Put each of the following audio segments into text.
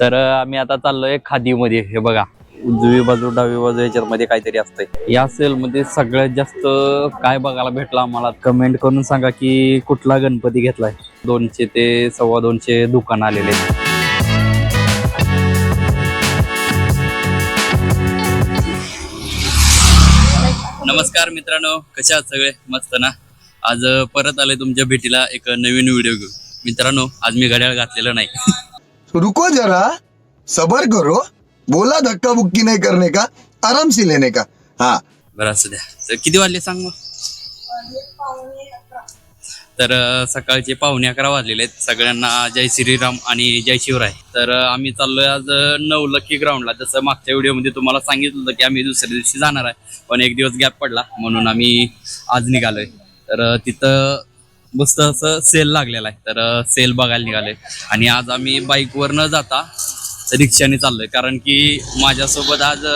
तर आम्ही आता चाललोय खादीमध्ये. हे बघा. उजवी बाजू डावी बाजू याच्यामध्ये काहीतरी असतंय. या सेल मध्ये सगळ्यात जास्त काय बघायला भेटलं आम्हाला? कमेंट करून सांगा की कुठला गणपती घेतलाय? दोनशे ते सव्वा दोनशे दुकान आलेले नमस्कार मित्रांनो. कशा आहात सगळे? मस्त ना? आज परत आले तुमच्या भेटीला एक नवीन व्हिडिओ घेऊन. मित्रांनो आज मी घड्याळ घातलेलं नाही. रुको जरा सबर करो बोला धक्का बुक्की नहीं करने का आराम से लेने का? हा. बरं असू द्या. तर किती वाजले सांग मग? तर अं, सकाळचे पावणे अकरा वाजलेले आहेत. सगळ्यांना जय श्रीराम आणि जय शिवराय. तर अं, आम्ही चाललोय आज अं, लकी ग्राउंडला जसं मागच्या व्हिडिओमध्ये तुम्हाला सांगितलं होतं की आम्ही दुसऱ्या दिवशी जाणार आहे. पण एक दिवस गॅप पडला म्हणून आम्ही आज निघालोय. तर अं, तिथं मस्त असं सेल लागलेला आहे. तर सेल बघायला निघालोय. आणि आज आम्ही बाईकवर न जाता रिक्षाने चाललोय. कारण की माझ्यासोबत आज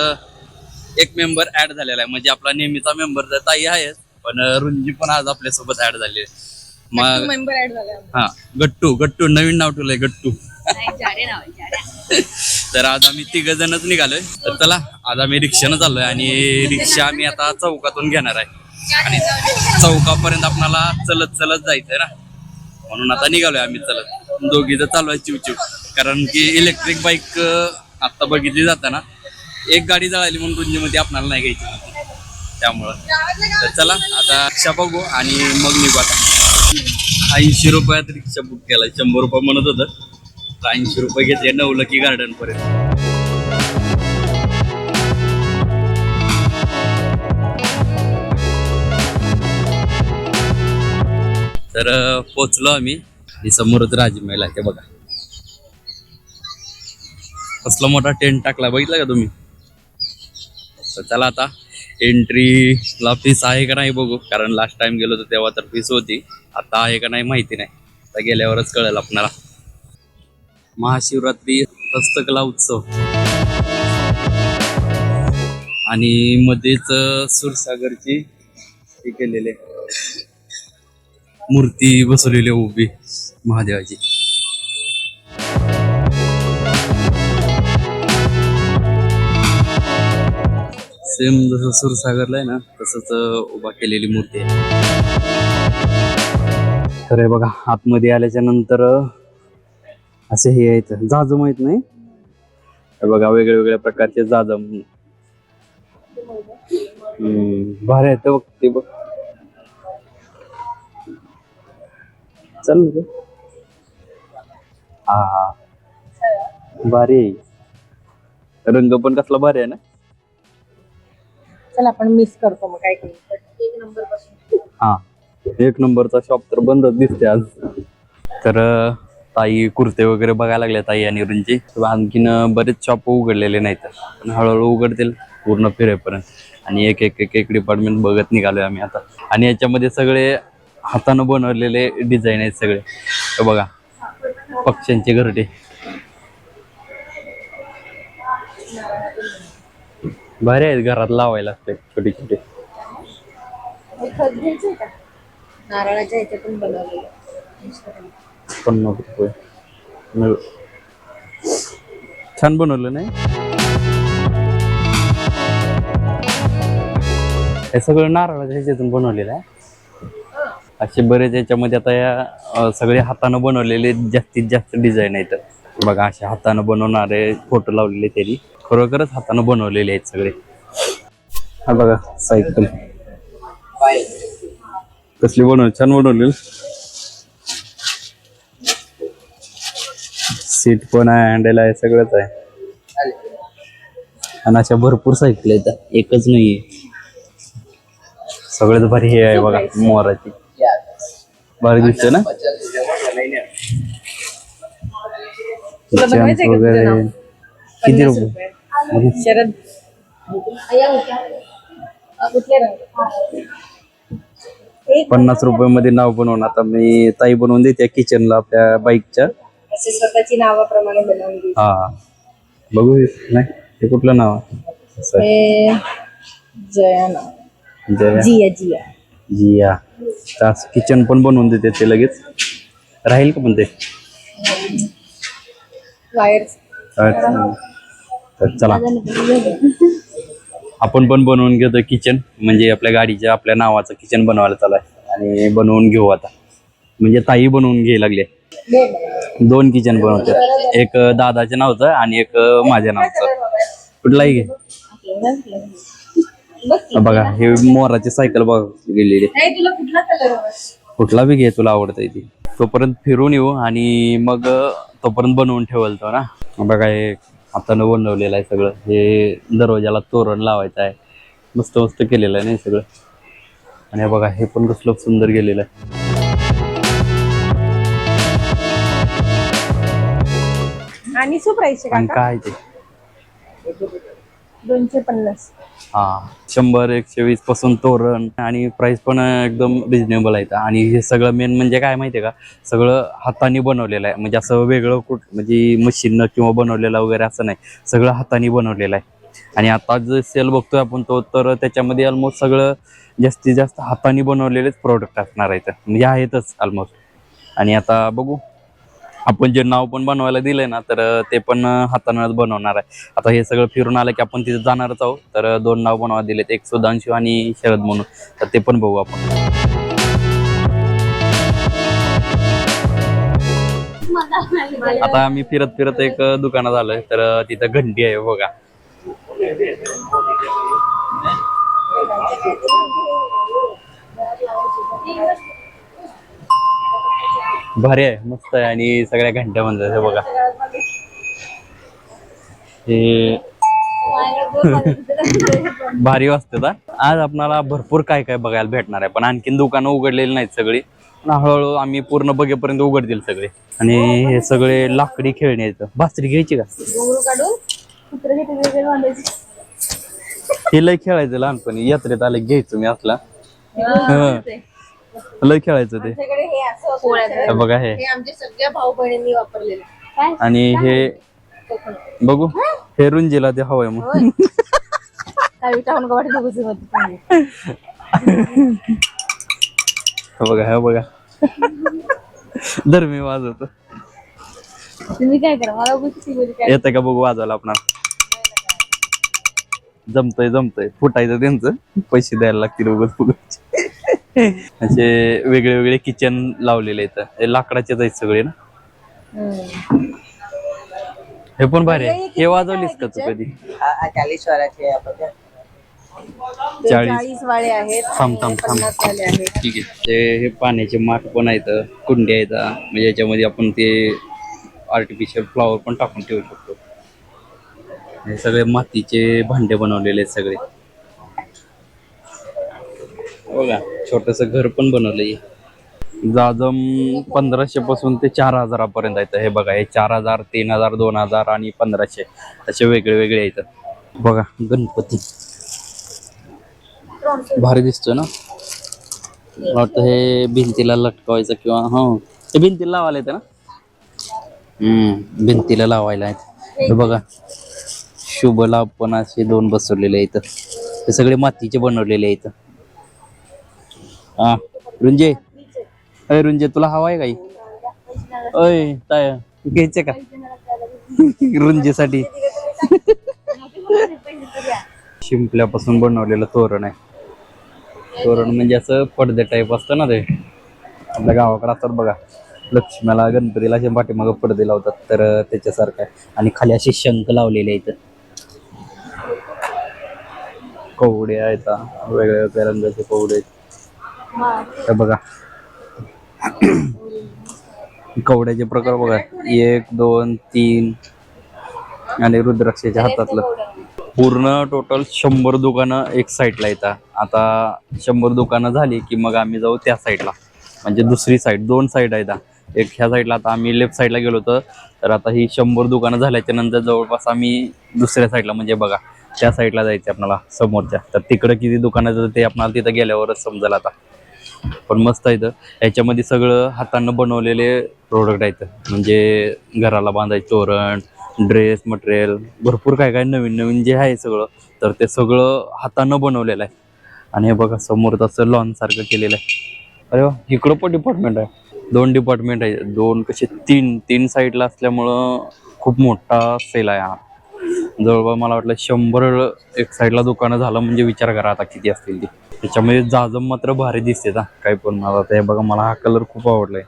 एक मेंबर ऍड झालेला आहे. म्हणजे आपला नेहमीचा मेंबर तर ताई आहेच पण रुंजी पण आज आपल्यासोबत ऍड झाली आहे. मग मेंबर ऍड झाला. हा गट्टू गट्टू नवीन नाव ठेवलंय गट्टू. आहे. तर आज आम्ही तिघ जणच निघालोय. तर चला आज आम्ही रिक्षानं चाललोय आणि रिक्षा आम्ही आता चौकातून घेणार आहे. आणि चौकापर्यंत आपणाला चलत चलत जायचंय ना. म्हणून आता निघालोय आम्ही चलत. दोघी तर चालू आहे चिवचिव कारण की इलेक्ट्रिक बाईक आता बघितली जाताना एक गाडी जळाली म्हणून रुंजीमध्ये आपणाला नाही घ्यायची. त्यामुळं. तर चला आता रिक्षा बघू आणि मग निघू आता. ऐंशी रुपयात रिक्षा बुक केला शंभर रुपये म्हणत होतं. ऐंशी रुपये घेतले नवलकी गार्डन तर पोचलो आम्ही. आणि समोरच राजमहल आहे ते बघा. कसला मोठा टेंट टाकला बघितला का तुम्ही? तर चला आता एंट्रीला फीस आहे का नाही बघू. कारण लास्ट टाइम गेलो होतो तेव्हा तर फीस होती. आता आहे का नाही माहिती नाही. आता गेल्यावरच कळेल आपणाला. महाशिवरात्री हस्तकला उत्सव. आणि मध्येच सुरसागरची सूरसागरची हे केलेले. मूर्ती बसवलेली आहे उभी महादेवाची. सेम जसं सुरसागरला आहे ना तसंच उभा केलेली मूर्ती आहे. तर हे बघा आतमध्ये आल्याच्यानंतर असे हे आहेत. जाजम माहीत नाही? बघा वेगळ्या वेगळ्या प्रकारचे जाजम. भारी आहेत बघ ते बघ. चल. हा हा. भारी आहे. रंग पण कसला भारी आहे ना? चल आपण मिस करतो मग काय करू. एक नंबरपासून. हा. एक नंबरचा शॉप तर बंदच दिसते आज. तर ताई कुर्ते वगैरे बघायला लागल्या ताई आणि रुंची. आणखीन बरेच शॉप उघडलेले नाहीत. पण हळूहळू उघडतील पूर्ण फिरेपर्यंत. आणि एक एक एक एक डिपार्टमेंट बघत निघालोय आम्ही आता. आणि याच्यामध्ये सगळे हातानं बनवलेले डिझाईन आहेत सगळे. बघा पक्ष्यांचे घरटे. भारी आहेत घरात लावायला असते छोटे छोटे नारळाच्या ह्याच्यातून बनवलेलं पन्नास रुपये. छान बनवलं नाही? हे सगळं नारळाच्या ह्याच्यातून बनवलेलं आहे. असे बरेच याच्यामध्ये आता या सगळे हातानं बनवलेले जास्तीत जास्त डिझाईन आहेत. बघा असे हातानं बनवणारे फोटो लावलेले त्यांनी. खरोखरच हातानं बनवलेले आहेत सगळे. हा बघा सायकल. कसली बनव छान बनवलेली. सीट पण आहे हँडल आहे सगळंच आहे. आणि अशा भरपूर सायकल आहेत. एकच नाहीये. सगळ्यात भारी हे आहे बघा मोराची. भारी दिसते ना? वगैरे? किती पन्नास रुपये. शरद. पन्नास रुपये मध्ये नाव बनवून आता मी ताई बनवून देते किचनला आपल्या बाईकच्या. असे स्वतःची नावाप्रमाणे बनवून हा. बघू नाही ते कुठलं नाव? जया नाव. जया जिया. जिया. तास किचन पण बनवून देते ते लगेच. राहील का पण ते? तर चला. आपण पण बनवून घेतो किचन म्हणजे आपल्या गाडीच्या आपल्या नावाचं किचन बनवायला चालू आहे. आणि बनवून घेऊ आता. म्हणजे ताई बनवून घ्यायला लागले दोन किचन बनवतात एक दादाच्या नावचं आणि एक माझ्या नावचं. कुठलाही घे. बघा हे मोराची सायकल बघ गेलेली. कुठला बी घे तुला आवडतंय ती. तोपर्यंत फिरून येऊ आणि मग तोपर्यंत बनवून ठेवल तो ना. बघा हे हातानं बनवलेलं आहे सगळं. हे दरवाजाला तोरण लावायचं आहे. मस्त मस्त केलेलं आहे नाही सगळं. आणि हे बघा हे पण कसलं सुंदर गेलेलं आहे. आणि काय ते? दोनशे पन्नास. हा शंभर एकशे वीसपासून तोरण आणि प्राइस पण एकदम रिजनेबल आहेत आणि हे सगळं मेन म्हणजे काय माहितीये का? सगळं हाताने बनवलेलं आहे. म्हणजे असं वेगळं कुठ म्हणजे मशीननं किंवा बनवलेलं वगैरे असं नाही. सगळं हाताने बनवलेलं आहे. आणि आता जे सेल बघतोय आपण तो तर त्याच्यामध्ये ऑलमोस्ट सगळं जास्तीत जास्त हाताने बनवलेलेच प्रोडक्ट असणार आहेत म्हणजे आहेतच ऑलमोस्ट आणि आता बघू. आपण जे नाव पण बनवायला दिलंय ना तर ते पण हातानंच बनवणार आहे. आता हे सगळं फिरून आलं की आपण तिथे जाणारच आहोत. तर दोन नाव बनवायला दिलेत. एक सुधांशु आणि शरद म्हणून तर ते पण बघू आपण. आता आम्ही फिरत फिरत एक दुकानात आलोय. तर तिथं घंटी आहे बघा. भारी आहे मस्त आहे आणि सगळ्या घंट्या म्हणतात हे बघा. हे भारी वाजते आज आपणाला भरपूर काय काय बघायला भेटणार आहे पण आणखीन दुकानं उघडलेली नाहीत सगळी. पण हळूहळू आम्ही पूर्ण बघेपर्यंत उघडतील सगळे. आणि हे सगळे लाकडी खेळणी आहेत. भासरी घ्यायची का? हे लय खेळायचं लहानपणी. यात्रेत आले घ्यायचं मी असला. लय खेळायचं ते. आमच्याकडे हे असं होतं. बघा हे. हे आमच्या सगळ्या भाऊ बहिणींनी वापरलेले. काय? आणि हे बघू. हे? रुंजीला ते हवंय मग. काय टाकून का वाटत बघू हे बघा हे बघा. दर मी वाजवतो. तुम्ही काय करा? मला बुद्धी मध्ये काय? येतं का बघू वाजवायला आपण जमतय जमतय. फुटायचं त्यांचं. पैसे द्यायला लागतील उगाच फुगायचे असे वेगळे वेगळे किचन लावलेले आहेत. हे लाकडाचेच आहेत सगळे ना. हे पण भारी आहे. हे वाजवलीस का तू कधी? चाळीस. वाळे आहेत थांब थांब थांब. ठीक आहे. ते हे पाण्याचे माठ पण आहेत कुंड्या आहेत म्हणजे याच्यामध्ये आपण ते आर्टिफिशियल फ्लॉवर पण टाकून ठेवू शकतो. हे सगळे मातीचे भांडे बनवलेले आहेत सगळे. बघा. छोटस घर पण बनवलंय. जाजम पंधराशे पासून ते चार हजारापर्यंत येतं हे बघा हे चार हजार तीन हजार दोन हजार आणि पंधराशे असे वेगळे वेगळे आहेत. बघा गणपती. भारी दिसतो ना? मला वाटतं हे भिंतीला लटकवायचं किंवा हा. हे भिंतीला लावायला येतं ना? हम्म भिंतीला लावायला आहेत. हे बघा शुभ लाभ पण असे दोन बसवलेले आहेत. हे सगळे मातीचे बनवलेले आहेत. हा. रुंजे. अय रुंजे तुला हवा आहे काही? अय ताय. घ्यायचे का? रुंजेसाठी. शिंपल्यापासून बनवलेलं तोरण आहे. तोरण म्हणजे असं पडदे टाईप असतं ना ते. आपल्या गावाकडे असतात बघा. लक्ष्मीला गणपतीला असे पाठीमागं पडदे लावतात. तर त्याच्यासारखं आहे. आणि खाली असे शंख लावलेले आहेत. कवडे आहेत वेगळ्या वेगळ्या रंगाचे कवडे आहेत. हे बघा. कवड्याचे प्रकार बघा. एक दोन तीन. आणि रुद्राक्षाच्या हातातलं. पूर्ण टोटल शंभर दुकानं एक साईडला येतात. आता शंभर दुकानं झाली की मग आम्ही जाऊ त्या साईडला म्हणजे दुसरी साईड दोन साईड आहेत. एक ह्या साईडला आता आम्ही लेफ्ट साईडला गेलो होतो. तर आता ही शंभर दुकानं झाल्याच्यानंतर जवळपास आम्ही दुसऱ्या साईडला म्हणजे बघा त्या साईडला जायचं आपल्याला समोरच्या. तर तिकडं किती दुकानं आहेत ते आपल्याला तिथं गेल्यावरच समजेल आता. पण मस्त आहेत याच्यामध्ये सगळं हातानं बनवलेले प्रोडक्ट आहेत. म्हणजे घराला बांधायचे तोरण ड्रेस मटेरियल भरपूर काय काय नवीन नवीन जे आहे सगळं तर ते सगळं हातानं बनवलेलं आहे. आणि हे बघा समोर तसं लॉन सारखं केलेलं आहे. अरे वा इकडं पण डिपार्टमेंट आहे. दोन डिपार्टमेंट आहे. दोन कसे तीन तीन साईडला असल्यामुळं खूप मोठा सेल आहे हा. जवळपास मला वाटलं शंभर एक साईडला दुकानं झालं म्हणजे विचार करा आता किती असतील ती. त्याच्यामध्ये जाजम मात्र भारी दिसते ना काही पण मला ते बघा मला हा कलर खूप आवडलाय.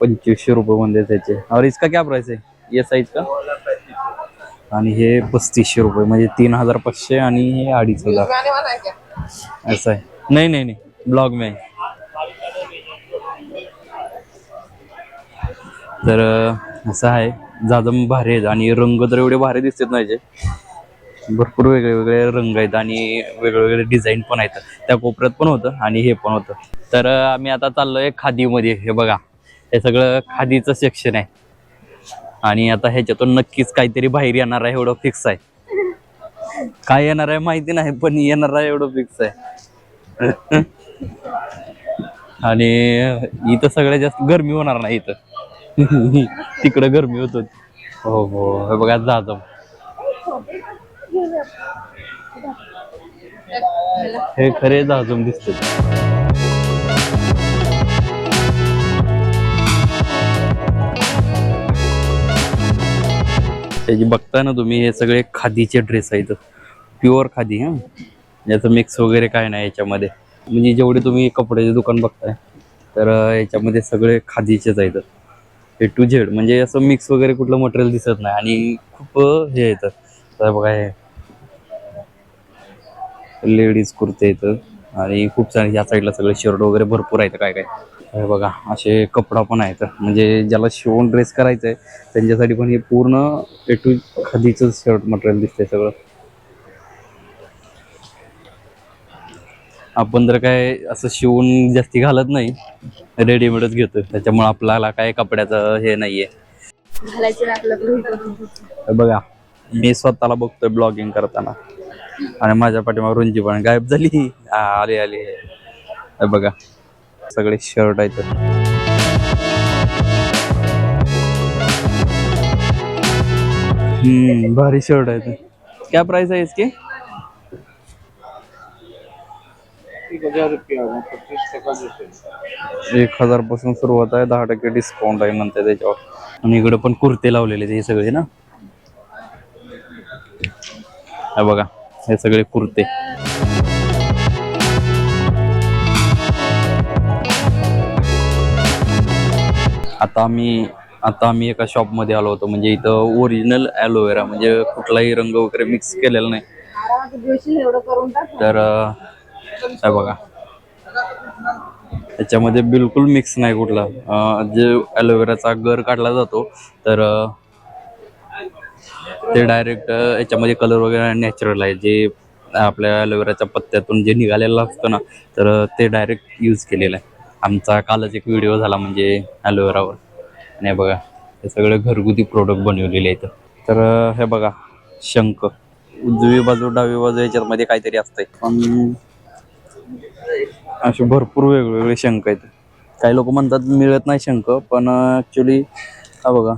पंचवीसशे रुपये मध्ये त्याचे. और इसका क्या प्राइस आहे? एस साईज का? आणि हे पस्तीसशे रुपये म्हणजे तीन हजार पाचशे आणि हे अडीच हजार. असं आहे. नाही नाही नाही. ब्लॉग मे तर असं आहे. जादम भारी आहेत आणि रंग तर एवढे भारी दिसतात ना याचे. भरपूर वेगळे वेगळे रंग आहेत आणि वेगवेगळे डिझाईन पण आहेत. त्या कोपऱ्यात पण होतं आणि हे पण होतं. तर आम्ही आता चाललोय खादीमध्ये. हे बघा हे सगळं खादीचं सेक्शन आहे. आणि आता ह्याच्यातून नक्कीच काहीतरी बाहेर येणार आहे एवढं फिक्स आहे. काय येणार आहे माहिती नाही पण येणार आहे एवढं फिक्स आहे. आणि इथं सगळ्यात जास्त गरमी होणार नाही इथं. तिकडं गरमी होत होती हो हो. हे बघा जाजम. हे खरे जाजम दिसते. त्याची बघताय ना तुम्ही हे सगळे खादीचे ड्रेस आहेत. प्युअर खादी हा? याचं मिक्स वगैरे काय नाही याच्यामध्ये. म्हणजे जेवढे तुम्ही कपड्याचे दुकान बघताय तर याच्यामध्ये सगळे खादीचेच आहेत. ए टू झेड म्हणजे असं मिक्स वगैरे कुठलं मटेरियल दिसत नाही. आणि खूप हे येतं बघा हे लेडीज कुर्ते येतं आणि खूप सारे या साईडला सगळे शर्ट वगैरे भरपूर आहेत काय काय. हे बघा असे कपडा पण आहेत. म्हणजे ज्याला शिवून ड्रेस करायचा आहे त्यांच्यासाठी पण हे पूर्ण ए टू खादीचं शर्ट मटेरियल दिसतंय सगळं. आपण तर काय असं शिवून जास्ती घालत नाही रेडीमेडच घेतो त्याच्यामुळे आपल्याला काय कपड्याचं हे नाहीये. बघा मी स्वतःला बघतोय ब्लॉगिंग करताना. आणि माझ्या पाठीमाग रुंजी पण गायब झाली. आली आली. बघा सगळे शर्ट आहेत. भारी शर्ट आहेत. क्या प्राइस है इसके? एक हजारपासून सुरुवात आहे दहा टक्के डिस्काउंट आहे म्हणते त्याच्यावर. आणि इकडे पण कुर्ते लावलेले हे सगळे ना? हे बघा. हे सगळे कुर्ते. आता आम्ही आता आम्ही एका शॉपमध्ये आलो होतो म्हणजे इथं ओरिजिनल ॲलोवेरा म्हणजे कुठलाही रंग वगैरे मिक्स केलेला नाही. तर काय बघा. त्याच्यामध्ये बिलकुल मिक्स नाही कुठला. जे ॲलोवेराचा गर काढला जातो तर ते डायरेक्ट याच्यामध्ये कलर वगैरे नॅचरल आहे. जे आपल्या ॲलोवेराच्या पत्त्यातून जे निघालेलं असतं ना तर ते डायरेक्ट यूज केलेलं आहे. आमचा कालच एक व्हिडिओ झाला म्हणजे ॲलोवेरावर आणि बघा हे सगळे घरगुती प्रोडक्ट बनवलेले आहेत. तर हे बघा शंख. उजवी बाजू डावी बाजू याच्यामध्ये काहीतरी असतंय. पण असे भरपूर वेगवेगळे शंख आहेत. काही लोक म्हणतात मिळत नाही शंख पण ॲक्च्युली हा बघा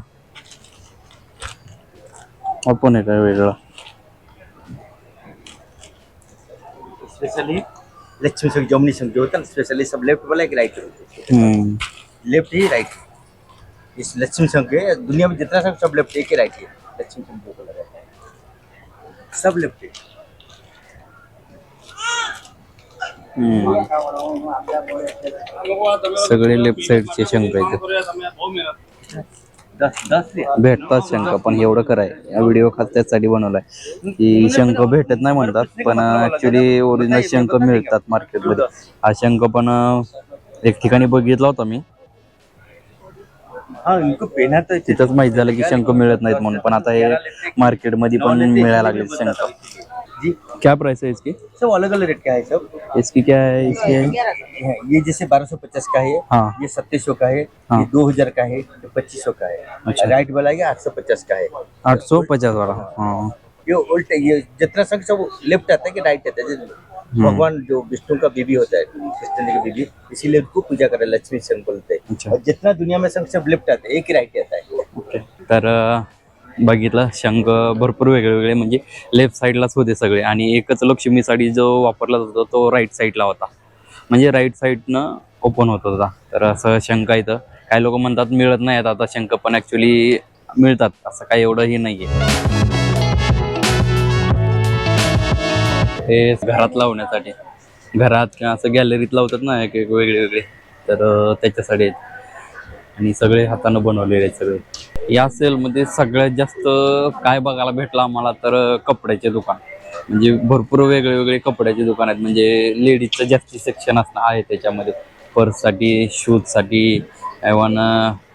हा पण आहे काय वेगळा? स्पेशली लक्ष्मी संघ जमुनी संघ जो होता है स्पेशली सब लेफ्ट वाला एक राइट हम्म. लेफ्ट ही राइट इस लक्ष्मी संघ है दुनिया में जितना संघ सब लेफ्ट एक ही राइट है लक्ष्मी संघ जो बोला जाता है. सब लेफ्ट है. सगळे लेफ्ट साईडचे शंख आहेत. है भेटतात शंख पण एवढं कराय या व्हिडिओ खास त्यासाठी बनवलाय. की शंख भेटत नाही म्हणतात पण ऍक्च्युली ओरिजिनल शंख मिळतात मार्केटमध्ये हा शंख पण एक ठिकाणी बघितला होता मी. तिथंच माहीत झालं की शंख मिळत नाहीत म्हणून. पण आता हे मार्केटमध्ये पण मिळायला लागले शंख. जी। क्या प्राइस है इसकी? सब अलग अलग रेट का है सब। इसकी क्या है? इसकी है? ये जैसे बारह सौ पचास का है हाँ। ये सत्तीस सौ का है हाँ। ये दो हज़ार का है ये पच्चीस सौ का है। अच्छा। राइट वाला ये आठ सौ पचास का है? आठ सौ पचास वाला हाँ। ये उल्टा ये जितना संघ सब लेफ़्ट आता है कि राइट आता है भगवान जो विष्णु का बीबी होता है कृष्ण जी का बीबी इसीलिए उनको पूजा करे लक्ष्मी संघ बोलते हैं। अच्छा। और जितना दुनिया में संघ सब लेफ़्ट आता है एक ही राइट आता है। तर बघितलं शंख भरपूर वेगळे वेगळे म्हणजे लेफ्ट साईडलाच होते सगळे. आणि एकच लक्ष्मी साडी जो वापरला जातो तो राईट साईडला होता. म्हणजे राईट साईडनं ओपन होत होता. तर असं शंख इथं. काही लोक म्हणतात मिळत नाही आता शंख पण ॲक्च्युली मिळतात. असं काही एवढं हे नाहीये. हे घरात लावण्यासाठी. घरात किंवा असं गॅलरीत लावतात ना एक एक वेगळे वेगळे. तर त्याच्यासाठी आहेत. आणि सगळे हातानं बनवलेले आहेत सगळे. या सेलमध्ये सगळ्यात जास्त काय बघायला भेटलं आम्हाला तर कपड्याचे दुकान. म्हणजे भरपूर वेगळे वेगळे कपड्याचे दुकान आहेत. म्हणजे लेडीजचं जास्ती सेक्शन असणं आहे त्याच्यामध्ये. पर्ससाठी शूजसाठी एवन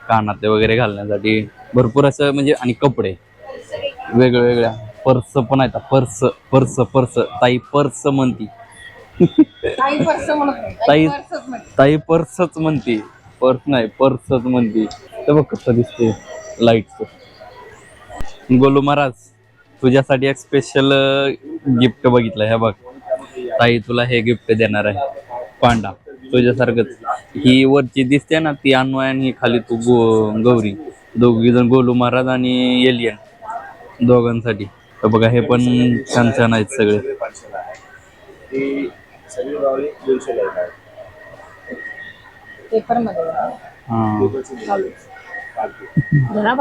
कानातले वगैरे घालण्यासाठी भरपूर असं म्हणजे आणि कपडे. वेगवेगळ्या पर्स पण आहेत. पर्स पर्स पर्स ताई पर्स म्हणती. ताई ताई पर्सच म्हणते. पर्स नाही पर्सच म्हणते. तर बघ कसं दिसते लाईटच गोलू महाराज तुझ्यासाठी एक स्पेशल गिफ्ट बघितलं हे बघ. ताई तुला हे गिफ्ट देणार आहे. पांडा तुझ्यासारखंच. ही वरची दिसते ना ती अन्वय आणि ही खाली तू गो गौरी. दोघी जण गोलू महाराज आणि एलियन दोघांसाठी. तर बघा हे पण छान छान आहेत सगळे. हा.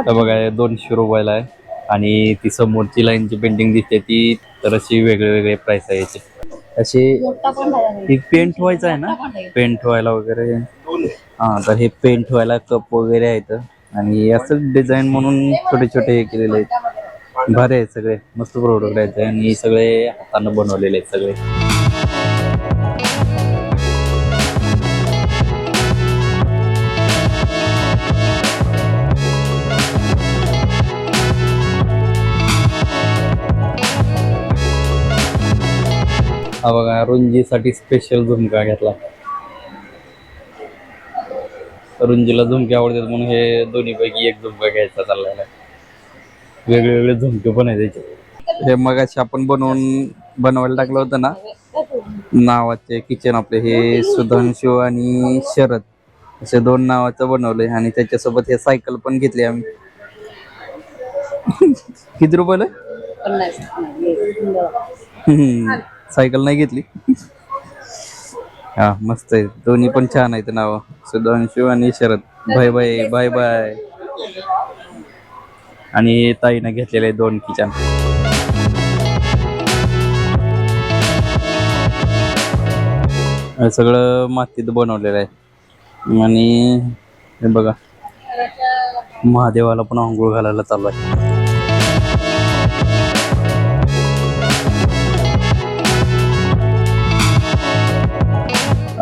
तर बघा दोनशे रुपयाला आहे. आणि ती समोरची लाईनची पेंटिंग दिसते ती तर अशी वेगळे वेगळे प्राइस आहे याचे. असे पेंट व्हायचं आहे ना? पेंट व्हायला वगैरे. हा तर हे पेंट व्हायला कप वगैरे आहेत. आणि असं डिझाईन म्हणून छोटे छोटे हे केलेले आहेत. भारी आहेत सगळे. मस्त प्रोडक्ट आहेत. आणि सगळे हातानं बनवलेले आहेत सगळे. हा बघा रुंजीसाठी स्पेशल झुमका घेतला. रुंजीला झुमके आवडतात म्हणून हे दोन्ही पैकी एक झुमका घ्यायचा चाललेला आहे. वेगळे वेगळे झुमके पण आहेत त्याचे हे मगाशी आपण बनवून बनवायला टाकलं होतं ना? नावाचे किचन आपले हे सुधांशु आणि शरद. असे दोन नावाचं बनवलंय आणि त्याच्यासोबत हे सायकल पण घेतली आम्ही. किती रुपयाला. सायकल नाही घेतली. हा मस्त आहे. दोन्ही पण छान आहेत नाव. सुधांशु आणि Sharad. Bye bye bye bye. आणि ताईनं घेतलेले आहे दोन किचन. सगळं मातीत बनवलेलं आहे. आणि हे बघा महादेवाला पण आंघोळ घालायला चालू आहे.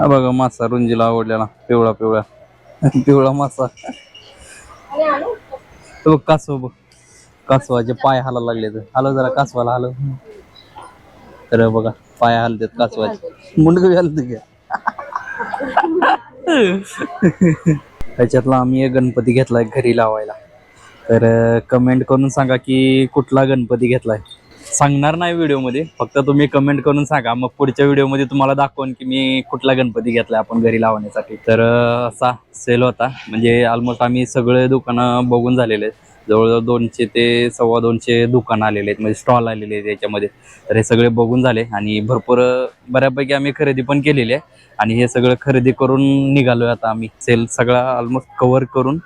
हा बघा मासा रुंजीला आवडलेला. पिवळा पिवळा. पिवळा मासा. तो बघ कासव बघ. कासवाचे पाय हाला लागले तर हालो जरा कासवाला हालो तर बघा पाय हलतात कासवाचे. मुंडक हलत घ्या त्याच्यातला आम्ही एक गणपती घेतलाय घरी लावायला. तर कमेंट करून सांगा की कुठला गणपती घेतलाय? सांगणार नाही व्हिडिओमध्ये. फक्त तुम्ही कमेंट करून सांगा. मग पुढच्या व्हिडिओमध्ये तुम्हाला दाखवून की मी कुठला गणपती घेतला आपण घरी लावण्यासाठी. तर असा सेल होता. म्हणजे ऑलमोस्ट आम्ही सगळे दुकानं बघून झालेले आहेत. जवळजवळ दोनशे ते सव्वा दोनशे दुकानं आलेले आहेत. म्हणजे स्टॉल आलेले आहेत याच्यामध्ये. तर हे सगळे बघून झाले आणि भरपूर बऱ्यापैकी आम्ही खरेदी पण केलेली आहे. आणि हे सगळं खरेदी करून निघालो आहे आता आम्ही. सेल सगळा ऑलमोस्ट कवर करून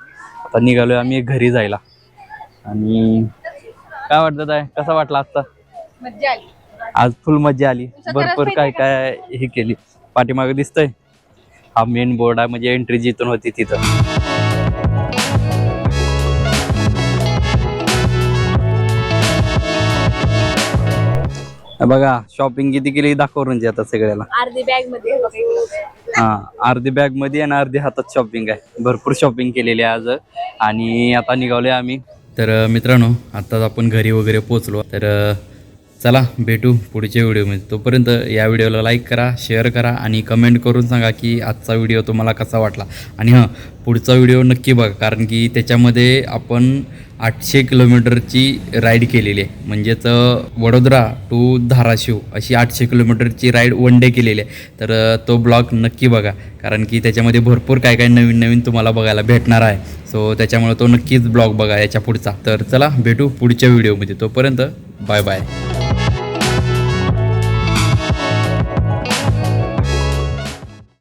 आता निघालोय आम्ही घरी जायला. आणि काय वाटतं आहे कसा वाटला आजचा? मज्जा आली. आज फुल मजा आली. भरपूर काय काय हे केली. पाठीमागे दिसतंय. हा मेन बोर्ड आहे म्हणजे एंट्री जिथून होती तिथं. बघा शॉपिंग किती केली दाखव म्हणजे आता सगळ्याला. अर्धी बॅगमध्ये हे बघा इकडं. हा अर्धी बॅगमध्ये आणि अर्धी हातात शॉपिंग आहे. भरपूर शॉपिंग केलेली आहे आज. आणि आता निघालोय आम्ही तर मित्रांनो आत्ताच आपण घरी वगैरे पोचलो तर चला भेटू पुढच्या व्हिडिओमध्ये. तोपर्यंत या व्हिडिओला लाईक करा शेअर करा आणि कमेंट करून सांगा की आजचा व्हिडिओ तुम्हाला कसा वाटला. आणि हां पुढचा व्हिडिओ नक्की बघा कारण की त्याच्यामध्ये आपण आठशे किलोमीटरची राईड केलेली आहे. म्हणजेच वडोदरा टू धाराशिव अशी आठशे किलोमीटरची राईड वन डे केलेली आहे. तर तो ब्लॉग नक्की बघा कारण की त्याच्यामध्ये भरपूर काय काय नवीन नवीन तुम्हाला बघायला भेटणार आहे. सो त्याच्यामुळे तो नक्कीच ब्लॉग बघा याच्या पुढचा. तर चला भेटू पुढच्या व्हिडिओमध्ये. तोपर्यंत बाय बाय